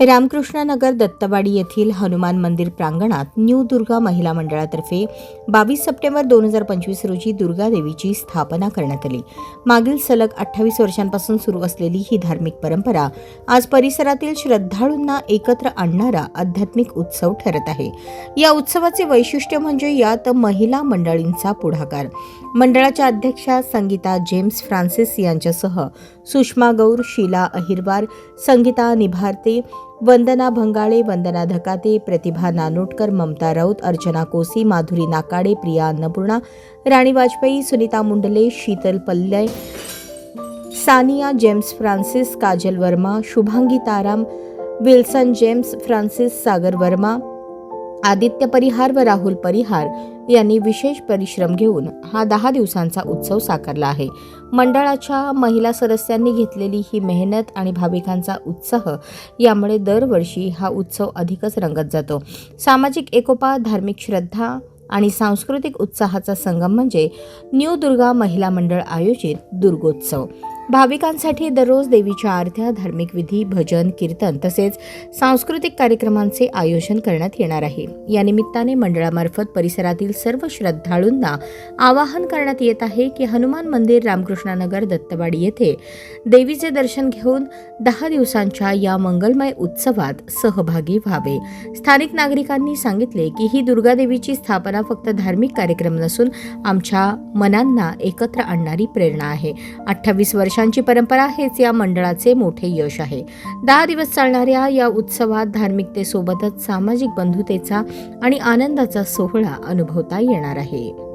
Ramakrishnanagar Dattawadi येथील हनुमान मंदिर प्रांगणात न्यू दुर्गा महिला मंडळातर्फे बावीस सप्टेंबर दोन हजार पंचवीस रोजी दुर्गा देवीची स्थापना करण्यात आली. मागील सलग अठ्ठावीस वर्षांपासून सुरू असलेली ही धार्मिक परंपरा आज परिसरातील श्रद्धाळूंना एकत्र आणणारा आध्यात्मिक उत्सव ठरत आहे. या उत्सवाचे वैशिष्ट्य म्हणजे यात महिला मंडळींचा पुढाकार. मंडळाच्या अध्यक्षा संगीता जेम्स फ्रान्सिस यांच्यासह Sushma Gaur Sheela Ahirwar Sangeeta Nibharte Vandana Bhangale Vandana Dhakate Pratibha Nanotkar Mamata Raut Archana Kosi Madhuri Nakade Priya Annapurna Rani Vajpayee Sunita Mundle Sheetal Pallay Saniya James Francis Kajal Verma Shubhangi Taram Wilson James Francis Sagar Verma Aditya Parihar व राहुल परिहार यांनी विशेष परिश्रम घेऊन हा दहा दिवसांचा उत्सव साकारला आहे. मंडळाच्या महिला सदस्यांनी घेतलेली ही मेहनत आणि भाविकांचा उत्साह यामुळे दरवर्षी हा उत्सव अधिकच रंगत जातो. सामाजिक एकोपा धार्मिक श्रद्धा आणि सांस्कृतिक उत्साहाचा संगम म्हणजे न्यू दुर्गा महिला मंडळ आयोजित दुर्गोत्सव. भाविकांसाठी दररोज देवीच्या आरत्या धार्मिक विधी भजन कीर्तन तसेच सांस्कृतिक कार्यक्रमांचे आयोजन करण्यात येणार आहे. या निमित्ताने मंडळामार्फत परिसरातील सर्व श्रद्धाळूंना आवाहन करण्यात येत आहे की हनुमान मंदिर रामकृष्णनगर दत्तवाडी येथे देवीचे दर्शन घेऊन दहा दिवसांच्या या मंगलमय उत्सवात सहभागी व्हावे. स्थानिक नागरिकांनी सांगितले की ही दुर्गादेवीची स्थापना फक्त धार्मिक कार्यक्रम नसून आमच्या मनांना एकत्र आणणारी प्रेरणा आहे. अठ्ठावीस वर्ष वर्षांची परंपरा हेच या मंडळाचे मोठे यश आहे. दहा दिवस चालणाऱ्या या उत्सवात धार्मिकतेसोबतच सामाजिक बंधुतेचा आणि आनंदाचा सोहळा अनुभवता येणार आहे.